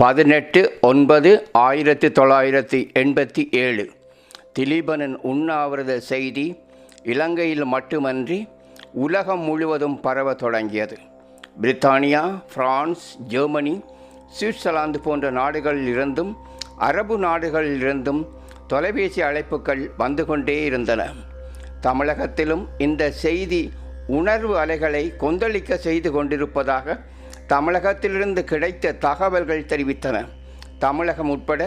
பதினெட்டு ஒன்பது ஆயிரத்தி தொள்ளாயிரத்தி எண்பத்தி ஏழு. திலீபனின் உண்ணாவிரத செய்தி இலங்கையில் மட்டுமன்றி உலகம் முழுவதும் பரவ தொடங்கியது. பிரித்தானியா பிரான்ஸ் ஜெர்மனி சுவிட்சர்லாந்து போன்ற நாடுகளில் இருந்தும் அரபு நாடுகளில் இருந்தும் தொலைபேசி அழைப்புகள் வந்து கொண்டே இருந்தன. தமிழகத்திலும் இந்த செய்தி உணர்வு அலைகளை கொந்தளிக்க செய்து கொண்டிருப்பதாக தமிழகத்திலிருந்து கிடைத்த தகவல்கள் தெரிவித்தன. தமிழகம் உட்பட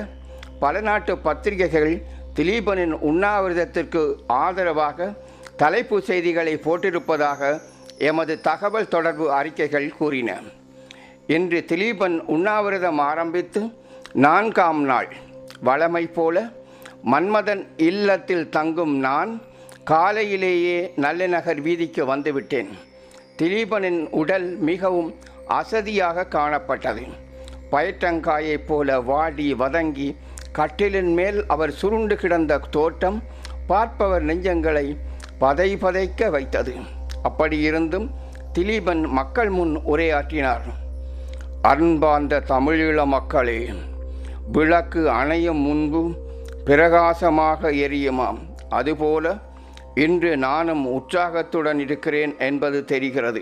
பல நாட்டு பத்திரிகைகள் திலீபனின் உண்ணாவிரதத்திற்கு ஆதரவாக தலைப்பு செய்திகளை போட்டிருப்பதாக எமது தகவல் தொடர்பு அறிக்கைகள் கூறின. இன்று திலீபன் உண்ணாவிரதம் ஆரம்பித்து நான்காம் நாள். வளமை போல மன்மதன் இல்லத்தில் தங்கும் நான் காலையிலேயே நல்லநகர் வீதிக்கு வந்துவிட்டேன். திலீபனின் உடல் மிகவும் அசதியாக காணப்பட்டது. பயற்றங்காயைப் போல வாடி வதங்கி கட்டிலின் மேல் அவர் சுருண்டு கிடந்த தோட்டம் பார்ப்பவர் நெஞ்சங்களை பதை பதைக்க வைத்தது அப்படியிருந்தும் திலீபன் மக்கள் முன் உரையாற்றினார் அன்பார்ந்த தமிழீழ மக்களே விளக்கு அணையும் முன்பு பிரகாசமாக எரியுமாம். அதுபோல இன்று நானும் உற்சாகத்துடன் இருக்கிறேன் என்பது தெரிகிறது.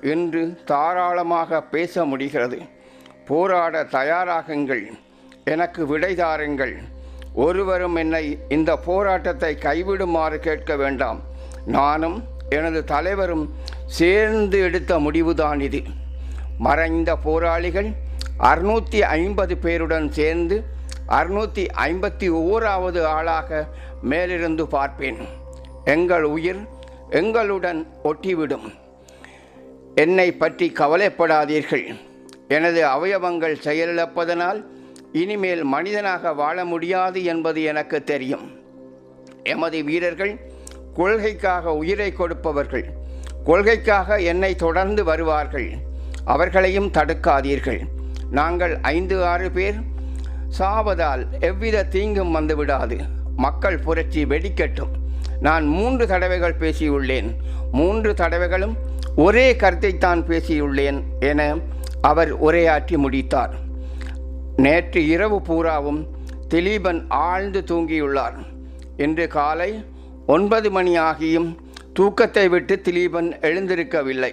என்று தாராளமாக பேச முடிகிறது. போராட தயாராகுங்கள். எனக்கு விடை தாருங்கள். ஒருவரும் என்னை இந்த போராட்டத்தை கைவிடுமாறு கேட்க வேண்டாம். நானும் எனது தலைவரும் சேர்ந்து எடுத்த முடிவுதான் இது. மறைந்த போராளிகள் அறுநூற்றி ஐம்பது பேருடன் சேர்ந்து அறுநூற்றி ஐம்பத்தி ஓராவது ஆளாக மேலிருந்து பார்ப்பேன். எங்கள் உயிர் எங்களுடன் ஒட்டிவிடும். என்னை பற்றி கவலைப்படாதீர்கள். எனது அவயவங்கள் செயலிழப்பதனால் இனிமேல் மனிதனாக வாழ முடியாது என்பது எனக்கு தெரியும். எமது வீரர்கள் கொள்கைக்காக உயிரை கொடுப்பவர்கள். கொள்கைக்காக என்னை தொடர்ந்து வருவார்கள். அவர்களையும் தடுக்காதீர்கள். நாங்கள் ஐந்து ஆறு பேர் சாவதால் எவ்வித தீங்கும் வந்துவிடாது. மக்கள் புரட்சி வெடிக்கட்டும். நான் மூன்று தடவைகள் பேசியுள்ளேன். மூன்று தடவைகளும் ஒரே கருத்தைத்தான் பேசியுள்ளேன் என அவர் உரையாற்றி முடித்தார். நேற்று இரவு பூராவும் திலீபன் ஆழ்ந்து தூங்கியுள்ளார். இன்று காலை ஒன்பது மணி ஆகியும் தூக்கத்தை விட்டு திலீபன் எழுந்திருக்கவில்லை.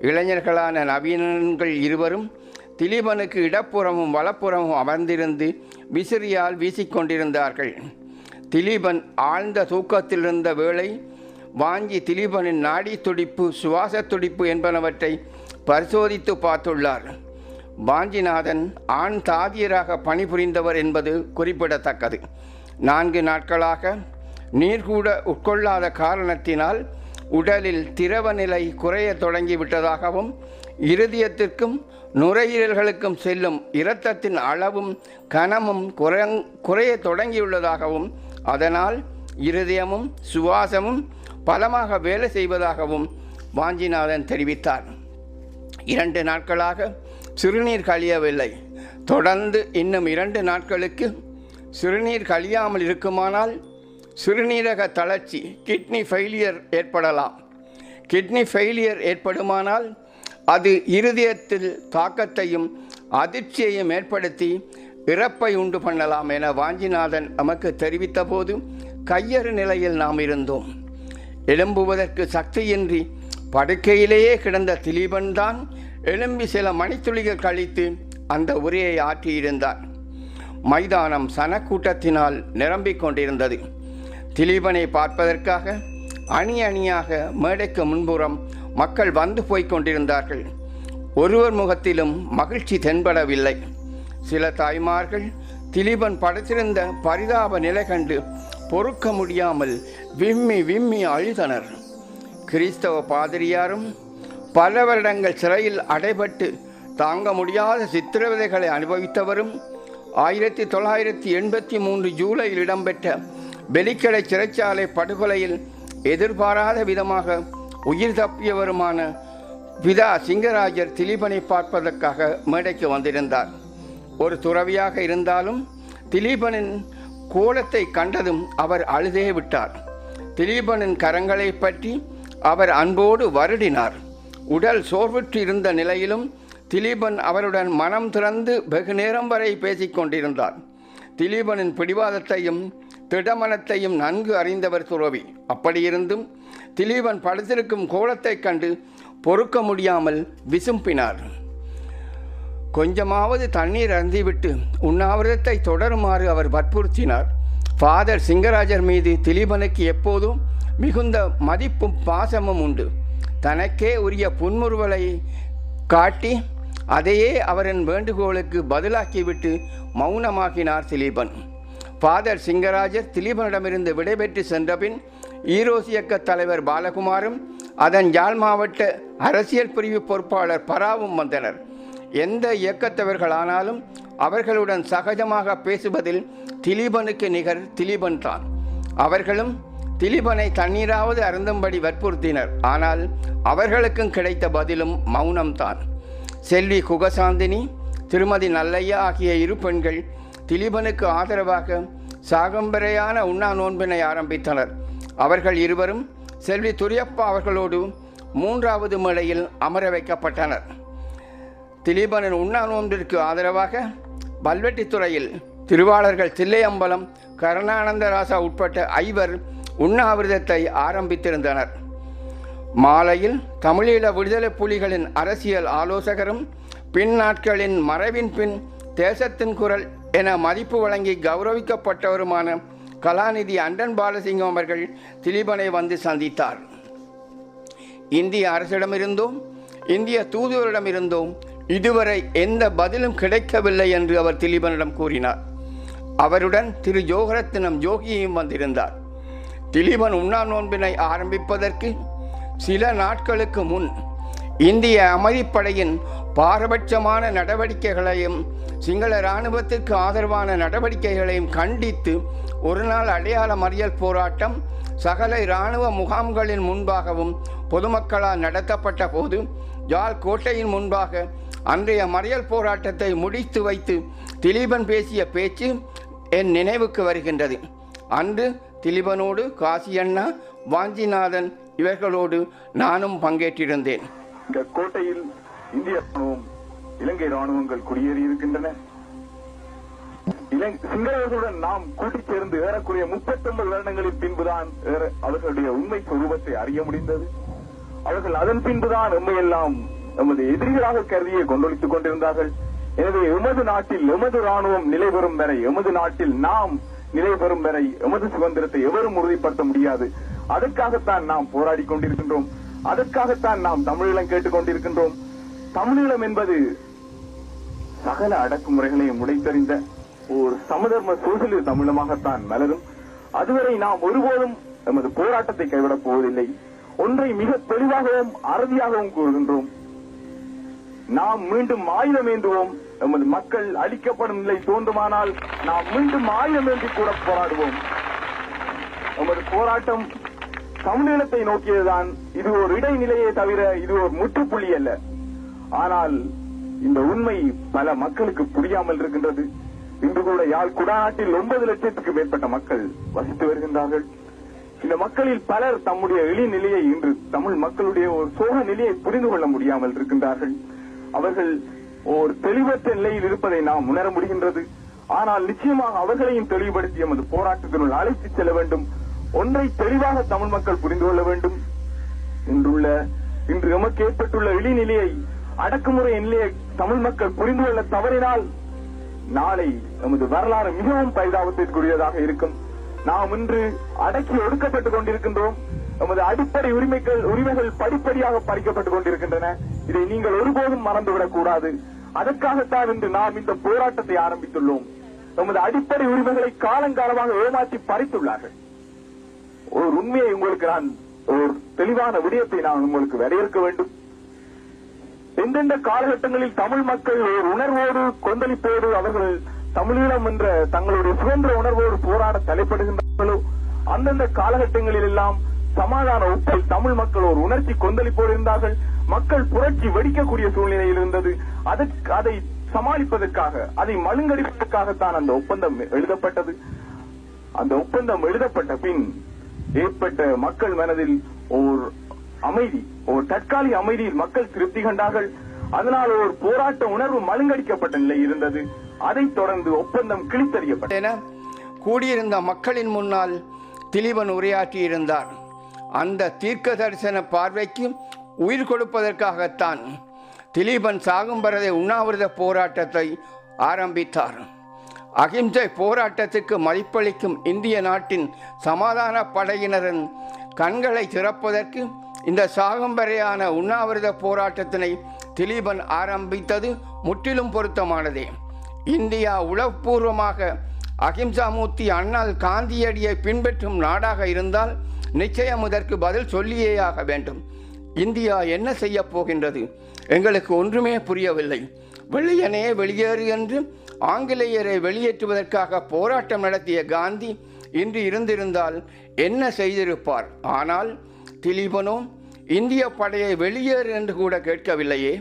இளைஞர்களான நவீனன்கள் இருவரும் திலீபனுக்கு இடப்புறமும் வலப்புறமும் அமர்ந்திருந்து விசிறியால் வீசிக்கொண்டிருந்தார்கள். திலீபன் ஆழ்ந்த தூக்கத்திலிருந்த வேளை வாஞ்சி திலீபனின் நாடி துடிப்பு சுவாச துடிப்பு என்பனவற்றை பரிசோதித்து பார்த்துள்ளார். வாஞ்சிநாதன் ஆண் தாதியராக பணிபுரிந்தவர் என்பது குறிப்பிடத்தக்கது. நான்கு நாட்களாக நீர்கூட உட்கொள்ளாத காரணத்தினால் உடலில் திரவ நிலை குறைய தொடங்கிவிட்டதாகவும் இருதயத்திற்கும் நுரையீரல்களுக்கும் செல்லும் இரத்தத்தின் அளவும் கனமும் குறைங் குறைய தொடங்கியுள்ளதாகவும் அதனால் இருதயமும் சுவாசமும் பலமாக வேலை செய்வதாகவும் வாஞ்சிநாதன் தெரிவித்தார். இரண்டு நாட்களாக சிறுநீர் கழியவில்லை. தொடர்ந்து இன்னும் இரண்டு நாட்களுக்கு சிறுநீர் கழியாமல் இருக்குமானால் சிறுநீரக தளர்ச்சி கிட்னி ஃபெயிலியர் ஏற்படலாம். கிட்னி ஃபெயிலியர் ஏற்படுமானால் அது இருதயத்தில் தாக்கத்தையும் அதிர்ச்சியையும் ஏற்படுத்தி இறப்பை உண்டு பண்ணலாம் என வாஞ்சிநாதன் நமக்கு தெரிவித்த போது கையறு நிலையில் நாம் இருந்தோம். எழும்புவதற்கு சக்தியின்றி படுக்கையிலேயே கிடந்த திலீபன் தான் எழும்பி சில மணித்துளிகள் கழித்து அந்த உரையை ஆற்றியிருந்தார். மைதானம் சனக்கூட்டத்தினால் நிரம்பிக் கொண்டிருந்தது. திலீபனை பார்ப்பதற்காக அணி அணியாக மேடைக்கு முன்புறம் மக்கள் வந்து போய்க் கொண்டிருந்தார்கள். ஒருவர் முகத்திலும் மகிழ்ச்சி தென்படவில்லை. சில தாய்மார்கள் திலீபன் படைத்திருந்த பரிதாப நிலை கண்டு பொறுக்க முடியாமல் விம்மி விம்மி அழுதனர். கிறிஸ்தவ பாதிரியாரும் பல வருடங்கள் சிறையில் அடைபட்டு தாங்க முடியாத சித்திரவதைகளை அனுபவித்தவரும் ஆயிரத்தி தொள்ளாயிரத்தி எண்பத்தி மூன்று ஜூலையில் இடம்பெற்ற வெலிக்கடை சிறைச்சாலை படுகொலையில் எதிர்பாராத விதமாக உயிர் தப்பியவருமான பிதா சிங்கராஜர் திலீபனை பார்ப்பதற்காக மேடைக்கு வந்திருந்தார். ஒரு துறவியாக இருந்தாலும் திலீபனின் கோலத்தை கண்டதும் அவர் அழுதே விட்டார். திலீபனின் கரங்களை பற்றி அவர் அன்போடு வருடினார். உடல் சோர்வுற்று இருந்த நிலையிலும் திலீபன் அவருடன் மனம் திறந்து வெகு நேரம் வரை பேசிக்கொண்டிருந்தார் திலீபனின் பிடிவாதத்தையும் திடமனத்தையும் நன்கு அறிந்தவர் துறவி. அப்படியிருந்தும் திலீபன் படுத்திருக்கும் கோலத்தைக் கண்டு பொறுக்க முடியாமல் விசும்பினார். கொஞ்சமாவது தண்ணீர் அருந்திவிட்டு உண்ணாவிரதத்தை தொடருமாறு அவர் வற்புறுத்தினார். ஃபாதர் சிங்கராஜர் மீது திலீபனுக்கு எப்போதும் மிகுந்த மதிப்பும் பாசமும் உண்டு. தனக்கே உரிய புன்முறுவலை காட்டி அதையே அவரின் வேண்டுகோளுக்கு பதிலாக்கிவிட்டு மௌனமாக்கினார் திலீபன். ஃபாதர் சிங்கராஜர் திலீபனிடமிருந்து விடைபெற்று சென்றபின் ஈரோஸ் இயக்க தலைவர் பாலகுமாரும் அதன் யாழ் மாவட்ட அரசியல் பிரிவு பொறுப்பாளர் பராவும் வந்தனர். எந்த இயக்கத்தவர்களானாலும் அவர்களுடன் சகஜமாக பேசுவதில் திலீபனுக்கு நிகர் திலீபன் தான். அவர்களும் திலீபனை தண்ணீராவது அருந்தும்படி வற்புறுத்தினர். ஆனால் அவர்களுக்கும் கிடைத்த பதிலும் மௌனம்தான் செல்வி குகசாந்தினி திருமதி நல்லையா ஆகிய இரு பெண்கள் திலீபனுக்கு ஆதரவாக சாகம்பரையான உண்ணா நோன்பினை ஆரம்பித்தனர். அவர்கள் இருவரும் செல்வி துரியப்பா அவர்களோடு மூன்றாவது மேடையில் அமர வைக்கப்பட்டனர். திலீபனின் உண்ணா நோன்பிற்கு ஆதரவாக பல்வெட்டித்துறையில் திருவாளர்கள் தில்லையம்பலம் கருணானந்தராசா உட்பட்ட ஐவர் உண்ணாவிரதத்தை ஆரம்பித்திருந்தனர். மாலையில் தமிழீழ விடுதலை புலிகளின் அரசியல் ஆலோசகரும் பின் நாட்களின் மறைவின் பின் தேசத்தின் குரல் என மதிப்பு வழங்கி கௌரவிக்கப்பட்டவருமான கலாநிதி அண்டன் பாலசிங்கம் அவர்கள் திலீபனை வந்து சந்தித்தார். இந்திய அரசிடமிருந்தும் இந்திய தூதுவரிடமிருந்தும் இதுவரை எந்த பதிலும் கிடைக்கவில்லை என்று அவர் திலீபனிடம் கூறினார். அவருடன் திரு ஜோகரத்தினம் ஜோகியும் வந்திருந்தார். திலீபன் உண்ணா நோன்பினை ஆரம்பிப்பதற்கு சில நாட்களுக்கு முன் இந்திய அமைதிப்படையின் பாரபட்சமான நடவடிக்கைகளையும் சிங்கள இராணுவத்திற்கு ஆதரவான நடவடிக்கைகளையும் கண்டித்து ஒரு நாள் அடையாள மறியல் போராட்டம் சகல இராணுவ முகாம்களின் முன்பாகவும் பொதுமக்களால் நடத்தப்பட்ட போது யாழ் கோட்டையின் முன்பாக அன்றைய மறியல் போராட்டத்தை முடித்து வைத்து திலீபன் பேசிய பேச்சு என் நினைவுக்கு வருகின்றது. அன்று திலீபனோடு காசியண்ணா வாஞ்சிநாதன் இவர்களோடு நானும் பங்கேற்றிருந்தேன். இந்த கோட்டையில் இந்திய ராணுவம் இலங்கை ராணுவங்கள் குடியேறி இருக்கின்றன. இலங்கை- சிங்களவர்களுடன் நாம் கூட்டிச் சேர்ந்து ஏறக்குறைய 39 வருடங்களின் பின்புதான் அவர்களுடைய உண்மை சுரூபத்தை அறிய முடிந்தது. அவர்கள் அதன் பின்புதான் எம்மையெல்லாம் நமது எதிரிகளாக கருதியே கொண்டொழித்துக் கொண்டிருந்தார்கள். எனவே எமது நாட்டில் எமது ராணுவம் நிலை பெறும் வரை எமது நாட்டில் நாம் நிலை பெறும் வரை எமது சுதந்திரத்தை எவரும் உறுதிப்படுத்த முடியாது. அதற்காகத்தான் நாம் போராடி கொண்டிருக்கின்றோம். அதற்காகத்தான் நாம் தமிழீழம் கேட்டுக் கொண்டிருக்கின்றோம். தமிழீழம் என்பது சகல அடக்குமுறைகளையும் உடைத்தறிந்த ஒரு சமதர்ம சோசியலிச தமிழமாகத்தான் மலரும். அதுவரை நாம் ஒருபோதும் நமது போராட்டத்தை கைவிடப் போவதில்லை. ஒன்றை மிக தெளிவாகவும் அறுதியாகவும் கூறுகின்றோம். நாம் மீண்டும் ஆயுதம் ஏந்துவோம். நமது மக்கள் அழிக்கப்படும் நிலை தோன்றுமானால் நாம் மீண்டும் ஆயுதம் ஏந்தி கூட போராடுவோம். நமது போராட்டம் தமிழீழத்தை நோக்கியதுதான். இது ஒரு இடைநிலையே தவிர இது ஒரு முற்றுப்புள்ளி அல்ல. ஆனால் இந்த உண்மை பல மக்களுக்கு புரியாமல் இருக்கின்றது. இன்று கூட யாழ் குடாநாட்டில் ஒன்பது லட்சத்துக்கு மேற்பட்ட மக்கள் வசித்து வருகின்றார்கள். இந்த மக்களில் பலர் தம்முடைய எளிய நிலையை இன்று தமிழ் மக்களுடைய ஒரு சோக நிலையை புரிந்து கொள்ள முடியாமல் இருக்கின்றார்கள். அவர்கள் ஒரு தெளிவற்ற நிலையில் இருப்பதை நாம் உணர முடிகின்றது. ஆனால் நிச்சயமாக அவர்களையும் தெளிவுபடுத்தி எமது போராட்டத்தினுள் அழைத்து செல்ல வேண்டும். ஒன்றை தெளிவாக தமிழ் மக்கள் புரிந்து கொள்ள வேண்டும். இன்றுள்ள இன்று எமக்கு ஏற்பட்டுள்ள இழிநிலையை அடக்குமுறை நிலையை தமிழ் மக்கள் புரிந்து கொள்ள தவறினால் நாளை நமது வரலாறு மிகவும் பரிதாபத்திற்குரியதாக இருக்கும். நாம் இன்று அடக்கி ஒடுக்கப்பட்டுக் கொண்டிருக்கின்றோம். நமது அடிப்படை உரிமைகள் உரிமைகள் படிப்படியாக பறிக்கப்பட்டுக் கொண்டிருக்கின்றன. இதை நீங்கள் ஒருபோதும் மறந்துவிடக் கூடாது. அதற்காகத்தான் இன்று நாம் இந்த போராட்டத்தை ஆரம்பித்துள்ளோம். நமது அடிப்படை உரிமைகளை காலங்காலமாக ஏமாற்றி பறித்துள்ளார்கள். ஒரு உண்மையை உங்களுக்கு நான் ஒரு தெளிவான விடயத்தை நான் உங்களுக்கு வரையறுக்க வேண்டும். எந்தெந்த காலகட்டங்களில் தமிழ் மக்கள் ஒரு உணர்வோடு கொந்தளிப்போடு அவர்கள் தமிழீழம் என்ற தங்களுடைய சுதந்திர உணர்வோடு போராட தலைப்படுகின்றார்களோ அந்தந்த காலகட்டங்களில் எல்லாம் சமாதான உப்பை தமிழ் மக்கள் ஒரு உணர்ச்சி கொந்தளிப்போடு இருந்தார்கள். மக்கள் புரட்சி வெடிக்கக்கூடிய சூழ்நிலையில் இருந்தது. அதற்கு அதை சமாளிப்பதற்காக அதை மழுங்கடிப்பதற்காகத்தான் அந்த ஒப்பந்தம் எழுதப்பட்டது. அந்த ஒப்பந்தம் எழுதப்பட்ட பின் ஏற்பட்ட மக்கள் மனதில் ஓர் அமைதி ஒரு தற்காலிக அமைதியில் மக்கள் திருப்தி கண்டார்கள். அதனால் ஒரு போராட்ட உணர்வு மழுங்கடிக்கப்பட்ட நிலை இருந்தது. அதைத் தொடர்ந்து ஒப்பந்தம் கிழித்தறியப்பட்டது. என கூடியிருந்த மக்களின் முன்னால் திலீபன் உரையாற்றியிருந்தார். அந்த தீர்க்க தரிசன பார்வைக்கு உயிர் கொடுப்பதற்காகத்தான் திலீபன் சாகும்பரதை உண்ணாவிரத போராட்டத்தை ஆரம்பித்தார். அகிம்சை போராட்டத்துக்கு மதிப்பளிக்கும் இந்திய நாட்டின் சமாதான படையினரின் கண்களை திறப்பதற்கு இந்த சாகம்பரையான உண்ணாவிரத போராட்டத்தினை திலீபன் ஆரம்பித்தது முற்றிலும் பொருத்தமானதே. இந்தியா உளப்பூர்வமாக அகிம்சாமூர்த்தி அண்ணால் காந்தியடியை பின்பற்றும் நாடாக இருந்தால் நிச்சயம் இதற்கு பதில் சொல்லியே ஆக வேண்டும். இந்தியா என்ன செய்ய போகின்றது? எங்களுக்கு ஒன்றுமே புரியவில்லை. வெள்ளையனே வெளியேறு என்று ஆங்கிலேயரை வெளியேற்றுவதற்காக போராட்டம் நடத்திய காந்தி இன்று இருந்திருந்தால் என்ன செய்திருப்பார்? ஆனால் திலீபனோ இந்திய படையை வெளியேறு என்று கூட கேட்கவில்லையே.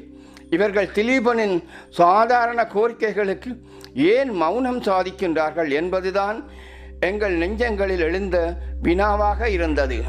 இவர்கள் திலீபனின் சாதாரண கோரிக்கைகளுக்கு ஏன் மௌனம் சாதிக்கின்றார்கள் என்பதுதான் எங்கள் நெஞ்சங்களில் எழுந்த வினாவாக இருந்தது.